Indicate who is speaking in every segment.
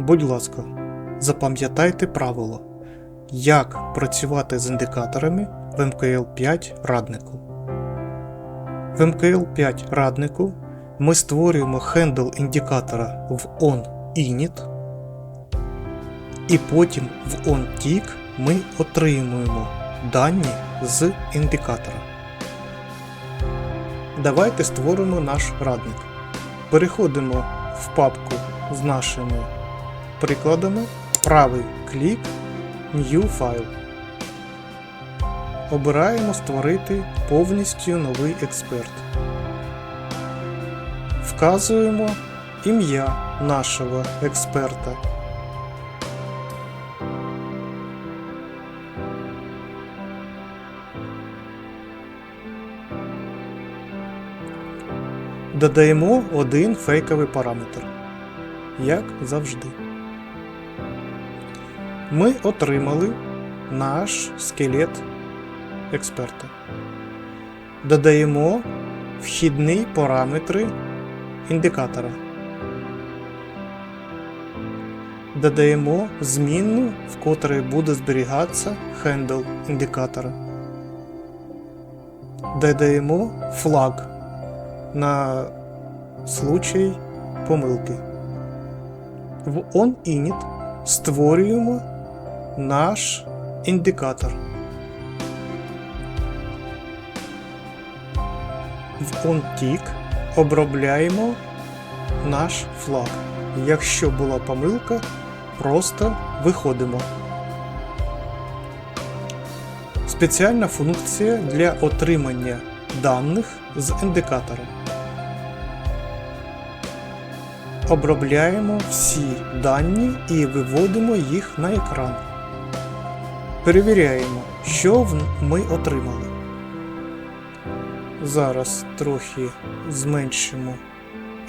Speaker 1: Будь ласка, запам'ятайте правило, як працювати з індикаторами в МКЛ 5 раднику. В МКЛ 5 раднику ми створюємо хендл індикатора в onInit, і потім в onTick ми отримуємо дані з індикатора. Давайте створимо наш радник. Переходимо в папку з нашими прикладами, правий клік, New File. Обираємо Створити повністю новий експерт. Вказуємо ім'я нашого експерта. Додаємо один фейковий параметр, як завжди. Ми отримали наш скелет експерта. Додаємо вхідні параметри індикатора. Додаємо змінну, в котрій буде зберігатися хендл індикатора. Додаємо флаг на случай помилки. В onInit створюємо наш індикатор. В onTick обробляємо наш флаг. Якщо була помилка, просто виходимо. Спеціальна функція для отримання даних з індикатора. Обробляємо всі дані і виводимо їх на екран. Перевіряємо, що ми отримали. Зараз трохи зменшимо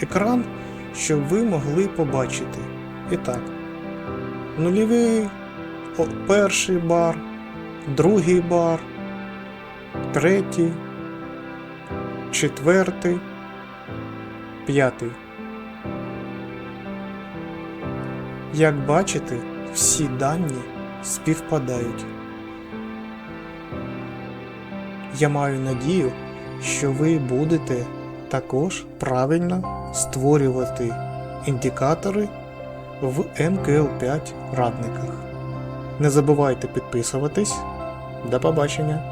Speaker 1: екран, щоб ви могли побачити. І так, нульовий, перший бар, другий бар, третій, четвертий, п'ятий. Як бачите, всі дані співпадають. Я маю надію, що ви будете також правильно створювати індикатори в МКЛ5 радниках. Не забувайте підписуватись. До побачення!